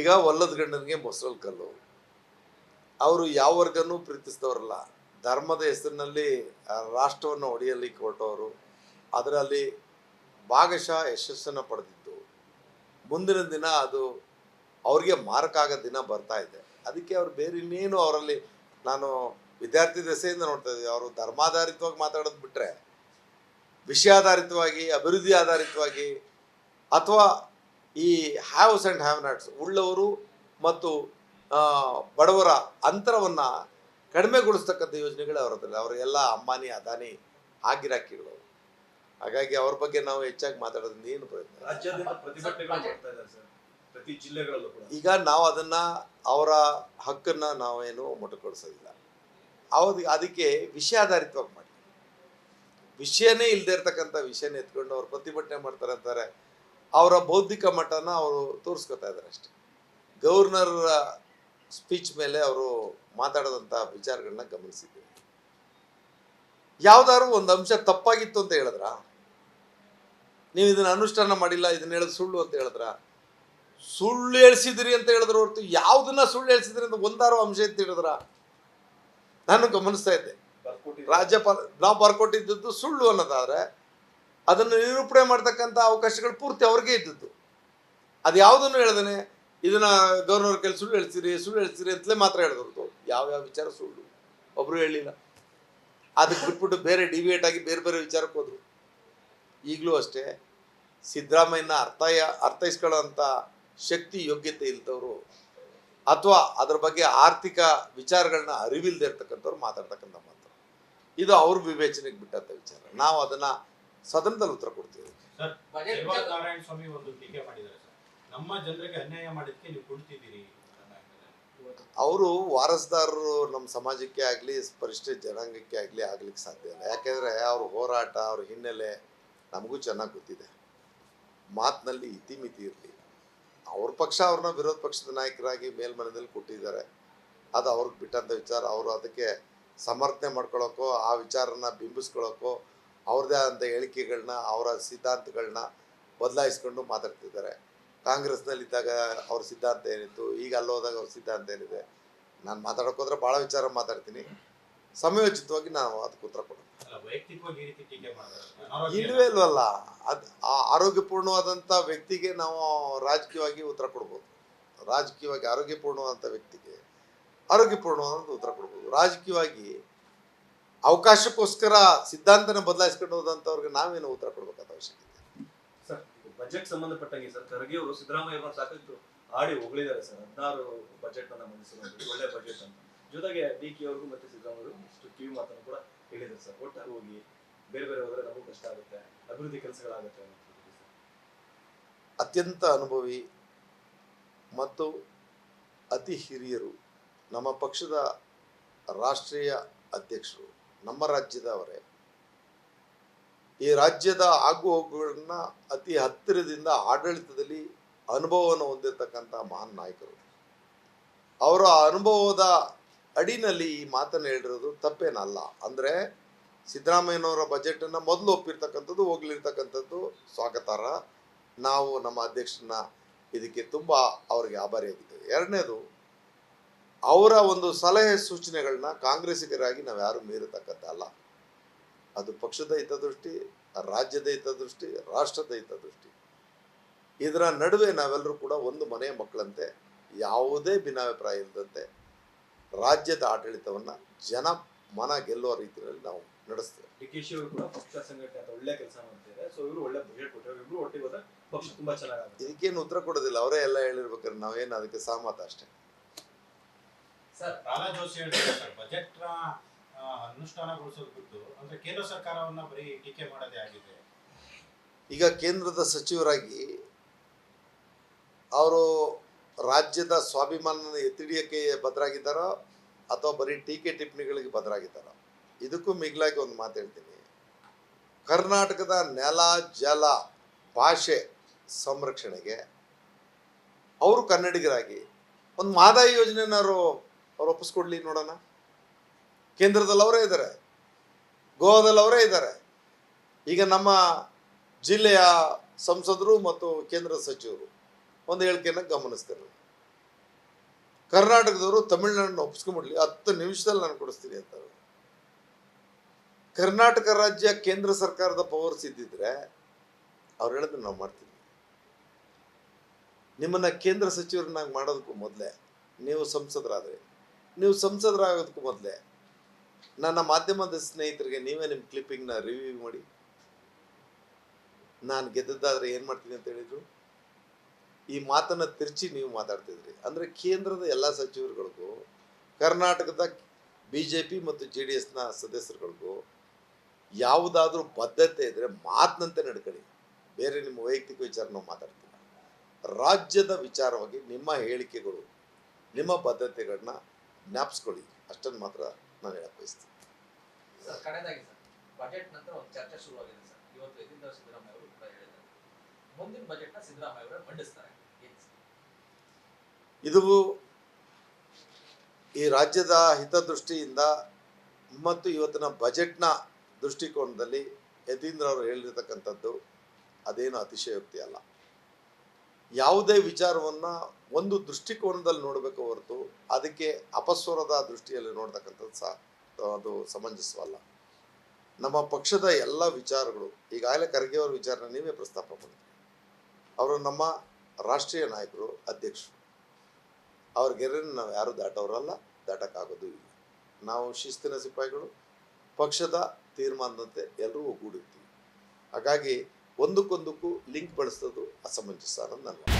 ಈಗ ಒಲ್ಲದ ಗಂಡನಿಗೆ ಮೊಸರಲ್ಲಿ ಕಲ್ಲು. ಅವರು ಯಾವ ವರ್ಗನೂ ಪ್ರೀತಿಸಿದವರಲ್ಲ. ಧರ್ಮದ ಹೆಸರಿನಲ್ಲಿ ರಾಷ್ಟ್ರವನ್ನು ಒಡೆಯಲಿಕ್ಕೆ ಹೊರಟವರು ಅದರಲ್ಲಿ ಭಾಗಶಃ ಯಶಸ್ಸನ್ನು ಪಡೆದಿದ್ದು. ಮುಂದಿನ ದಿನ ಅದು ಅವ್ರಿಗೆ ಮಾರಕ ಆಗೋ ದಿನ ಬರ್ತಾ ಇದೆ. ಅದಕ್ಕೆ ಅವ್ರು ಬೇರೆ ಇನ್ನೇನು ಅವರಲ್ಲಿ, ನಾನು ವಿದ್ಯಾರ್ಥಿ ದೆಸೆಯಿಂದ ನೋಡ್ತಾ ಇದ್ದೀವಿ ಅವರು ಧರ್ಮಾಧಾರಿತವಾಗಿ ಮಾತಾಡೋದು ಬಿಟ್ಟರೆ ವಿಷಯಾಧಾರಿತವಾಗಿ ಅಭಿವೃದ್ಧಿ ಆಧಾರಿತವಾಗಿ ಅಥವಾ ಈ ಹ್ಯಾವ್ಸ್ ಆ್ಯಂಡ್ ಹ್ಯಾವ್ ನಾಟ್ಸ್ ಉಳ್ಳವರು ಮತ್ತು ಬಡವರ ಅಂತರವನ್ನು ಕಡಿಮೆಗೊಳಿಸ್ತಕ್ಕಂಥ ಯೋಜನೆಗಳು ಅವರದ್ರಲ್ಲಿ ಅವರೆಲ್ಲ ಅಂಬಾನಿ ಅದಾನಿ ಆಗಿರಾಕಿಗಳು ಹಾಗಾಗಿ ಅವ್ರ ಬಗ್ಗೆ ನಾವು ಹೆಚ್ಚಾಗಿ ಮಾತಾಡೋದ್ರಿಂದ ಏನು ಪ್ರಯತ್ನ ಈಗ ನಾವು ಅದನ್ನ ಅವರ ಹಕ್ಕನ್ನ ನಾವೇನು ಮೊಟಕುಗೊಳಿಸೋದಿಲ್ಲ. ಅವ್ರ ಅದಕ್ಕೆ ವಿಷಯಾಧಾರಿತವಾಗಿ ಮಾಡಿ. ವಿಷಯನೇ ಇಲ್ಲದೆ ಇರ್ತಕ್ಕಂಥ ವಿಷಯನ ಎತ್ಕೊಂಡು ಅವ್ರು ಪ್ರತಿಭಟನೆ ಮಾಡ್ತಾರೆ ಅಂತಾರೆ. ಅವರ ಬೌದ್ಧಿಕ ಮಟ್ಟನ ಅವರು ತೋರಿಸ್ಕೊತಾ ಇದ್ದಾರೆ ಅಷ್ಟೇ. ಗವರ್ನರ್ ಸ್ಪೀಚ್ ಮೇಲೆ ಅವರು ಮಾತಾಡದಂತ ವಿಚಾರಗಳನ್ನ ಗಮನಿಸಿದ್ದೀವಿ. ಯಾವ್ದಾದ್ರು ಒಂದು ಅಂಶ ತಪ್ಪಾಗಿತ್ತು ಅಂತ ಹೇಳಿದ್ರ? ನೀವು ಇದನ್ನ ಅನುಷ್ಠಾನ ಮಾಡಿಲ್ಲ ಇದನ್ನ ಹೇಳೋದು ಸುಳ್ಳು ಅಂತ ಹೇಳಿದ್ರ? ಸುಳ್ಳು ಹೇಳಿಸಿದ್ರಿ ಅಂತ ಹೇಳಿದ್ರು ಹೊರತು ಯಾವ್ದನ್ನ ಸುಳ್ಳು ಹೇಳ್ಸಿದ್ರಿ ಅಂತ ಒಂದಾರು ಅಂಶ ಅಂತ ಹೇಳಿದ್ರ? ನಾನು ಗಮನಿಸ್ತಾ ಇದ್ದೆ. ರಾಜ್ಯಪಾಲ ನಾವು ಬರ್ಕೊಟ್ಟಿದ್ದು ಸುಳ್ಳು ಅನ್ನೋದಾದ್ರೆ ಅದನ್ನು ನಿರೂಪಣೆ ಮಾಡ್ತಕ್ಕಂಥ ಅವಕಾಶಗಳು ಪೂರ್ತಿ ಅವ್ರಿಗೆ ಇದ್ದದ್ದು. ಅದು ಯಾವುದನ್ನು ಹೇಳ್ದೇನೆ, ಇದನ್ನ ಗವರ್ನರ್ ಕೆಲಸ ಸುಳ್ಳು ಹೇಳ್ತೀರಿ ಸುಳ್ಳು ಹೇಳ್ತೀರಿ ಅಂತಲೇ ಮಾತ್ರ ಹೇಳಿದ್ರು ಯಾವ್ಯಾವ ವಿಚಾರ ಸುಳ್ಳು? ಒಬ್ರು ಹೇಳಿಲ್ಲ. ಅದಕ್ಕೆ ಬಿಟ್ಬಿಟ್ಟು ಬೇರೆ ಡಿವಿಯೇಟ್ ಆಗಿ ಬೇರೆ ಬೇರೆ ವಿಚಾರಕ್ಕೆ ಹೋದ್ರು. ಈಗಲೂ ಅಷ್ಟೇ ಸಿದ್ದರಾಮಯ್ಯನ ಅರ್ಥ ಅರ್ಥೈಸ್ಕೊಳ್ಳೋ ಶಕ್ತಿ, ಯೋಗ್ಯತೆ ಇಲ್ದವರು, ಅಥವಾ ಅದ್ರ ಬಗ್ಗೆ ಆರ್ಥಿಕ ವಿಚಾರಗಳನ್ನ ಅರಿವಿಲ್ದೇ ಇರ್ತಕ್ಕಂಥವ್ರು ಮಾತಾಡ್ತಕ್ಕಂಥ ಮಾತು ಇದು ಅವ್ರ ವಿವೇಚನೆಗೆ ಬಿಟ್ಟಂಥ ವಿಚಾರ. ನಾವು ಅದನ್ನ ಸದನದಲ್ಲಿ ಉತ್ತರ ಕೊಡ್ತೀವಿ. ಸರ್ ಬಜೆಟ್ ಶೈವಾಲ್ ನಾರಾಯಣ ಸ್ವಾಮಿ ಒಂದು ಟೀಕೆ ಮಾಡಿದ್ದಾರೆ ಸರ್. ನಮ್ಮ ಜನರಿಗೆ ಅನ್ಯಾಯ ಮಾಡಿದ್ದಕ್ಕೆ ನೀವು ಕೊಡ್ತಿದ್ದೀರಿ ಅವರು ವಾರಸ್ದಾರರು ನಮ್ಮ ಸಮಾಜಕ್ಕೆ ಆಗಲಿ ಪರಿಷ್ಠ ಜನಾಂಗಕ್ಕೆ ಆಗಲಿ ಆಗ್ಲಿಕ್ಕೆ ಸಾಧ್ಯ ಇಲ್ಲ. ಯಾಕೆಂದರೆ ಅವ್ರ ಹೋರಾಟ ಅವ್ರ ಹಿನ್ನೆಲೆ ನಮಗೂ ಚೆನ್ನಾಗಿ ಗೊತ್ತಿದೆ. ಮಾತಿನಲ್ಲಿ ಇತಿಮಿತಿ ಇರಲಿ. ಅವ್ರ ಪಕ್ಷ ಅವ್ರನ್ನ ವಿರೋಧ ಪಕ್ಷದ ನಾಯಕರಾಗಿ ಮೇಲ್ಮನದಲ್ಲಿ ಕೊಟ್ಟಿದ್ದಾರೆ. ಅದು ಅವ್ರಿಗೆ ಬಿಟ್ಟಂಥ ವಿಚಾರ. ಅವರು ಅದಕ್ಕೆ ಸಮರ್ಥನೆ ಮಾಡ್ಕೊಳ್ಳೋಕ್ಕೋ ಆ ವಿಚಾರನ ಬಿಂಬಿಸ್ಕೊಳ್ಳೋಕ್ಕೋ ಅವ್ರದ್ದೇ ಆದಂಥ ಹೇಳಿಕೆಗಳನ್ನ ಅವರ ಸಿದ್ಧಾಂತಗಳನ್ನ ಬದಲಾಯಿಸ್ಕೊಂಡು ಮಾತಾಡ್ತಿದ್ದಾರೆ. ಕಾಂಗ್ರೆಸ್ನಲ್ಲಿದ್ದಾಗ ಅವ್ರ ಸಿದ್ಧಾಂತ ಏನಿತ್ತು ಈಗ ಅಲ್ಲಿ ಹೋದಾಗ ಅವ್ರ ಸಿದ್ಧಾಂತ ಏನಿದೆ? ನಾನು ಮಾತಾಡೋಕೆ ಹೋದ್ರೆ ಭಾಳ ವಿಚಾರ ಮಾತಾಡ್ತೀನಿ. ಸಮಯೋಚಿತವಾಗಿ ನಾವು ಅದಕ್ಕೆ ಉತ್ತರ ಕೊಡೋಣ. ಮಾಡಿದ್ದಾರೆ ಇಲ್ವೇ ಇಲ್ವಲ್ಲ ಅದು ಆ ಆರೋಗ್ಯಪೂರ್ಣವಾದಂಥ ವ್ಯಕ್ತಿಗೆ ನಾವು ರಾಜಕೀಯವಾಗಿ ಉತ್ತರ ಕೊಡ್ಬೋದು. ರಾಜಕೀಯವಾಗಿ ಆರೋಗ್ಯಪೂರ್ಣವಾದಂಥ ವ್ಯಕ್ತಿಗೆ ಆರೋಗ್ಯಪೂರ್ಣವಾದಂಥ ಉತ್ತರ ಕೊಡ್ಬೋದು. ರಾಜಕೀಯವಾಗಿ ಅವಕಾಶಕ್ಕೋಸ್ಕರ ಸಿದ್ಧಾಂತನ ಬದಲಾಯಿಸ್ಕೊಂಡು ಹೋದಂಥವ್ರಿಗೆ ನಾವೇನು ಉತ್ತರ ಕೊಡ್ಬೇಕಾದ ಅವಶ್ಯಕತೆ ಸರ್ ಬಜೆಟ್ ಸಂಬಂಧಪಟ್ಟಂಗೆ ಸರ್ ಖರ್ಗೆ ಅವರು ಸಿದ್ದರಾಮಯ್ಯ ಸಾಕಷ್ಟು ಆಡಿ ಹೊಗಳಿದ್ದಾರೆ ಸರ್ ಹದಿನಾರು ಬಜೆಟ್ ಅನ್ನ ಮಂಡಿಸಿರೋದು ಒಳ್ಳೆ ಬಜೆಟ್ ಅಂತ ಜೊತೆಗೆ ಡಿ ಕೆ ಅವ್ರಿಗೂ ಮತ್ತೆ ಸಿದ್ದರಾಮಯ್ಯ ಇಷ್ಟು ಕಿವಿ ಮಾತನ್ನು ಕೂಡ ಹೇಳಿದ್ದಾರೆ ಸರ್. ಒಟ್ಟಾಗಿ ಹೋಗಿ ಬೇರೆ ಬೇರೆ ಹೋದ್ರೆ ನಮಗೂ ಕಷ್ಟ ಆಗುತ್ತೆ ಅಭಿವೃದ್ಧಿ ಕೆಲಸಗಳಾಗುತ್ತೆ. ಅತ್ಯಂತ ಅನುಭವಿ ಮತ್ತು ಅತಿ ಹಿರಿಯರು ನಮ್ಮ ಪಕ್ಷದ ರಾಷ್ಟ್ರೀಯ ಅಧ್ಯಕ್ಷರು. ನಮ್ಮ ರಾಜ್ಯದವರೇ. ಈ ರಾಜ್ಯದ ಆಗು ಹೋಗುಗಳನ್ನ ಅತಿ ಹತ್ತಿರದಿಂದ ಆಡಳಿತದಲ್ಲಿ ಅನುಭವವನ್ನು ಹೊಂದಿರತಕ್ಕಂಥ ಮಹಾನ್ ನಾಯಕರು. ಅವರ ಅನುಭವದ ಅಡಿನಲ್ಲಿ ಈ ಮಾತನ್ನು ಹೇಳಿರೋದು ತಪ್ಪೇನಲ್ಲ. ಅಂದರೆ ಸಿದ್ದರಾಮಯ್ಯನವರ ಬಜೆಟನ್ನು ಮೊದಲು ಒಪ್ಪಿರ್ತಕ್ಕಂಥದ್ದು, ಹೋಗ್ಲಿರ್ತಕ್ಕಂಥದ್ದು ಸ್ವಾಗತಾರ್ಹ. ನಾವು ನಮ್ಮ ಅಧ್ಯಕ್ಷನ ಇದಕ್ಕೆ ತುಂಬ ಅವರಿಗೆ ಆಭಾರಿಯಾಗಿದ್ದೇವೆ. ಎರಡನೇದು ಅವರ ಒಂದು ಸಲಹೆ ಸೂಚನೆಗಳನ್ನ ಕಾಂಗ್ರೆಸ್ಸಿಗರಾಗಿ ನಾವು ಯಾರು ಅಲ್ಲ. ಅದು ಪಕ್ಷದ ಹಿತದೃಷ್ಟಿ ರಾಜ್ಯದ ಹಿತದೃಷ್ಟಿ ರಾಷ್ಟ್ರದ ಹಿತದೃಷ್ಟಿ. ಇದರ ನಡುವೆ ನಾವೆಲ್ಲರೂ ಕೂಡ ಒಂದು ಮನೆಯ ಮಕ್ಕಳಂತೆ ಯಾವುದೇ ಭಿನ್ನಾಭಿಪ್ರಾಯ ಇಲ್ಲದಂತೆ ರಾಜ್ಯದ ಆಡಳಿತವನ್ನ ಜನ ಮನ ಗೆಲ್ಲುವ ರೀತಿಯಲ್ಲಿ ನಾವು ನಡೆಸ್ತೇವೆ. ಡಿ ಕೆ ಶಿ ಅವರು ಕೂಡ ಪಕ್ಷ ಸಂಘಟನೆ ಅಂತ ಒಳ್ಳೆ ಕೆಲಸ ಮಾಡ್ತಿದ್ದಾರೆ. ಸೊ ಇವರು ಒಳ್ಳೆ ಬಜೆಟ್ ಕೊಟ್ಟರು ಇವರು ಒಟ್ಟಿಗೆ ಹೋದ ಪಕ್ಷ ತುಂಬಾ ಚೆನ್ನಾಗಿ ಇದಕ್ಕೇನು ಉತ್ತರ ಕೊಡೋದಿಲ್ಲ. ಅವರೇ ಎಲ್ಲ ಹೇಳಿರ್ಬೇಕಾದ್ರೆ ನಾವೇನು ಅದಕ್ಕೆ ಸಹಮತ ಅಷ್ಟೇ. ಸರ್ ಪ್ರಹ್ಲಾದ್ ಜೋಶಿ ಹೇಳ್ತಾರೆ ಸರ್ ಬಜೆಟ್ ಅನುಷ್ಠಾನಗೊಳಿಸೋದು ಬಿಟ್ಟು ಅಂದ್ರೆ ಕೇಂದ್ರ ಸರ್ಕಾರವನ್ನ ಬರೀ ಟೀಕೆ ಆಗಿದೆ. ಈಗ ಕೇಂದ್ರದ ಸಚಿವರಾಗಿ ಅವರು ರಾಜ್ಯದ ಸ್ವಾಭಿಮಾನ ಎತ್ತಿಡಿಯೋಕ್ಕೆ ಬದಲಾಗಿದ್ದಾರೋ ಅಥವಾ ಬರೀ ಟೀಕೆ ಟಿಪ್ಪಣಿಗಳಿಗೆ ಬದಲಾಗಿದ್ದಾರೋ ಇದಕ್ಕೂ ಮಿಗಿಲಾಗಿ ಒಂದು ಮಾತು ಹೇಳ್ತೀನಿ. ಕರ್ನಾಟಕದ ನೆಲ, ಜಲ, ಭಾಷೆ ಸಂರಕ್ಷಣೆಗೆ ಅವರು ಕನ್ನಡಿಗರಾಗಿ ಒಂದು ಮಾದಾಯಿ ಯೋಜನೆನಾರು ಅವ್ರು ಒಪ್ಪಿಸ್ಕೊಡ್ಲಿ ನೋಡೋಣ. ಕೇಂದ್ರದಲ್ಲಿ ಅವರೇ ಇದ್ದಾರೆ ಗೋವಾದಲ್ಲಿ ಅವರೇ ಇದ್ದಾರೆ ಈಗ ನಮ್ಮ ಜಿಲ್ಲೆಯ ಸಂಸದರು ಮತ್ತು ಕೇಂದ್ರ ಸಚಿವರು, ಒಂದು ಹೇಳಿಕೆಯನ್ನು ಗಮನಿಸ್ತೇನೆ. ಕರ್ನಾಟಕದವರು ತಮಿಳ್ನಾಡನ್ನ ಒಪ್ಪಿಸ್ಕೊಂಡ್ಬಿಡ್ಲಿ ಹತ್ತು ನಿಮಿಷದಲ್ಲಿ ನಾನು ಕೊಡಿಸ್ತೀನಿ ಅಂತ ಕರ್ನಾಟಕ ರಾಜ್ಯ ಕೇಂದ್ರ ಸರ್ಕಾರದ ಪವರ್ಸ್ ಇದ್ದಿದ್ರೆ ಅವ್ರು ಹೇಳಿದ್ರೆ ನಾವು ಮಾಡ್ತೀವಿ. ನಿಮ್ಮನ್ನ ಕೇಂದ್ರ ಸಚಿವರನ್ನಾಗಿ ಮಾಡೋದಕ್ಕೂ ಮೊದಲೇ ನೀವು ಸಂಸದರಾದ್ರೆ. ನೀವು ಸಂಸದರಾಗೋದಕ್ಕೂ ಮೊದಲೇ. ನನ್ನ ಮಾಧ್ಯಮದ ಸ್ನೇಹಿತರಿಗೆ ನೀವೇ ನಿಮ್ಮ ಕ್ಲಿಪ್ಪಿಂಗ್ನ ರಿವ್ಯೂ ಮಾಡಿ. ನಾನು ಗೆದ್ದದ್ದಾದ್ರೆ ಏನು ಮಾಡ್ತೀನಿ ಅಂತ ಹೇಳಿದ್ರು? ಈ ಮಾತನ್ನು ತಿರ್ಚಿ ನೀವು ಮಾತಾಡ್ತಿದ್ರಿ. ಅಂದರೆ ಕೇಂದ್ರದ ಎಲ್ಲ ಸಚಿವರುಗಳಿಗೂ, ಕರ್ನಾಟಕದ ಬಿ ಜೆ ಪಿ ಮತ್ತು ಜೆ ಡಿ ಎಸ್ನ ಸದಸ್ಯರುಗಳಿಗೂ ಯಾವುದಾದ್ರೂ ಬದ್ಧತೆ ಇದ್ದರೆ ಮಾತಿನಂತೆ ನಡ್ಕೊಳ್ಳಿ. ಬೇರೆ ನಿಮ್ಮ ವೈಯಕ್ತಿಕ ವಿಚಾರ ನಾವು ಮಾತಾಡ್ತೀವಿ ರಾಜ್ಯದ ವಿಚಾರವಾಗಿ ನಿಮ್ಮ ಹೇಳಿಕೆಗಳು, ನಿಮ್ಮ ಬದ್ಧತೆಗಳನ್ನ ಜ್ಞಾಪಿಸ್ಕೊಳ್ಳಿ. ಅಷ್ಟನ್ನು ಮಾತ್ರ ನಾನು ಹೇಳಕ್ ಬಯಸ್ತೀನಿ. Sir ಕಡೆದಾಗಿ sir. ಬಜೆಟ್ ನಂತರ ಒಂದು ಚರ್ಚೆ ಶುರುವಾಗಿದೆ ಸರ್. ಇವತ್ತು ಇದರಿಂದ ಸಿದ್ದರಾಮಯ್ಯ ಅವರು ಕೂಡ ಹೇಳಿದ್ದಾರೆ. ಮುಂದಿನ ಬಜೆಟ್ನ ಸಿದ್ದರಾಮಯ್ಯ ಅವರೇ ಮಂಡಿಸ್ತಾರೆ. ಇದು ಈ ರಾಜ್ಯದ ಹಿತದೃಷ್ಟಿಯಿಂದ ಮತ್ತು ಇವತ್ತಿನ ಬಜೆಟ್ನ ದೃಷ್ಟಿಕೋನದಲ್ಲಿ ಯತೀಂದ್ರ ಅವರು ಹೇಳಿರ್ತಕ್ಕಂಥದ್ದು ಅದೇನು ಅತಿಶಯೋಕ್ತಿ ಅಲ್ಲ. ಯಾವುದೇ ವಿಚಾರವನ್ನು ಒಂದು ದೃಷ್ಟಿಕೋನದಲ್ಲಿ ನೋಡಬೇಕು ಹೊರತು ಅದಕ್ಕೆ ಅಪಸ್ವರದ ದೃಷ್ಟಿಯಲ್ಲಿ ನೋಡ್ತಕ್ಕಂಥದ್ದು ಸಹ, ಅದು ಸಮಂಜಸವಲ್ಲ. ನಮ್ಮ ಪಕ್ಷದ ಎಲ್ಲ ವಿಚಾರಗಳು, ಈಗಾಗಲೇ ಖರ್ಗೆ ವಿಚಾರನ ನೀವೇ ಪ್ರಸ್ತಾಪ ಮಾಡಿದ್ರಿ. ಅವರು ನಮ್ಮ ರಾಷ್ಟ್ರೀಯ ನಾಯಕರು, ಅಧ್ಯಕ್ಷರು. ಅವ್ರ ಗೆರೆಯನ್ನು ನಾವು ಯಾರು ದಾಟೋರಲ್ಲ, ದಾಟಕ್ಕಾಗೋದು ಇಲ್ಲ. ನಾವು ಶಿಸ್ತಿನ ಸಿಪಾಯಿಗಳು, ಪಕ್ಷದ ತೀರ್ಮಾನದಂತೆ ಎಲ್ಲರೂ ಒಗ್ಗೂಡಿರ್ತೀವಿ. ಹಾಗಾಗಿ ಒಂದಕ್ಕೊಂದಕ್ಕೂ ಲಿಂಕ್ ಬಳಸೋದು ಅಸಮಂಜಸ ಅನ್ನೋದು ನನ್ನ